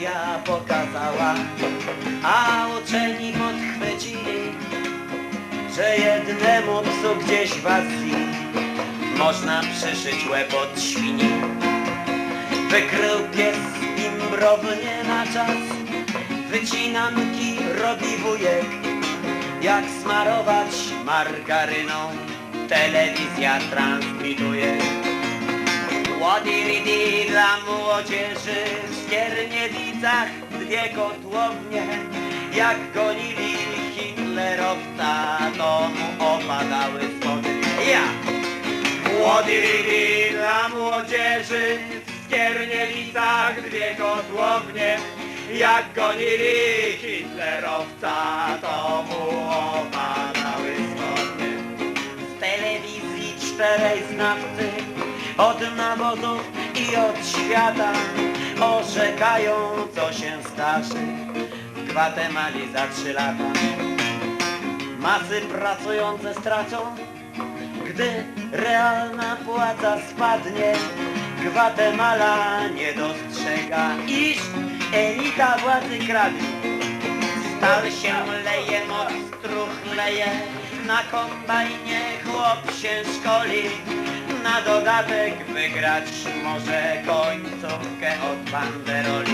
telewizja pokazała, a uczeni podchwycili, że jednemu psu gdzieś w Azji można przyszyć łeb od świni. Wykrył pies imbrownie na czas, wycinanki robi wujek, jak smarować margaryną, telewizja transmituje. Łodiridi dla młodzieży w Skierniewicach dwie kotłownie, jak gonili hitlerowca, to mu opadały spody. Ja! Łodiridi dla młodzieży w Skierniewicach dwie kotłownie, jak gonili hitlerowca, to mu opadały spodnie. W telewizji czterej znawcy od nawozów i od świata orzekają, co się starzy w Gwatemali za trzy lata. Masy pracujące stracą, gdy realna płaca spadnie. Gwatemala nie dostrzega, iż elita władzy kradnie. Stal się leje, moc truchleje, na kombajnie chłop się szkoli, na dodatek wygrać może końcówkę od banderoli.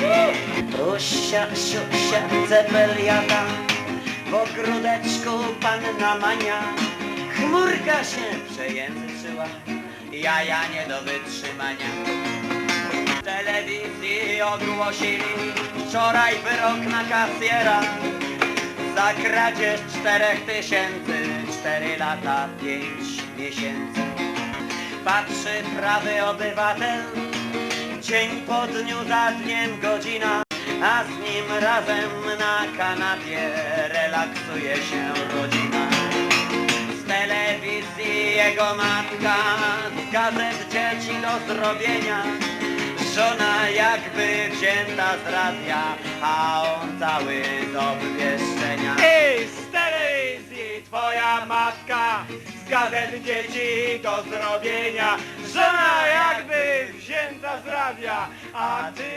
Rusia, siusia, cepeliata, w ogródeczku panna Mania, chmurka się przejęzyczyła, jaja nie do wytrzymania. W telewizji ogłosili wczoraj wyrok na kasjera za kradzież czterech tysięcy, cztery lata, pięć miesięcy. Patrzy prawy obywatel, dzień po dniu za dniem godzina, a z nim razem na kanapie relaksuje się rodzina. Z telewizji jego matka, z gazet dzieci do zrobienia, żona jakby wzięta z radia, a on cały z matka, z gazet dzieci do zrobienia, żona jakby wzięta z radia, a ty.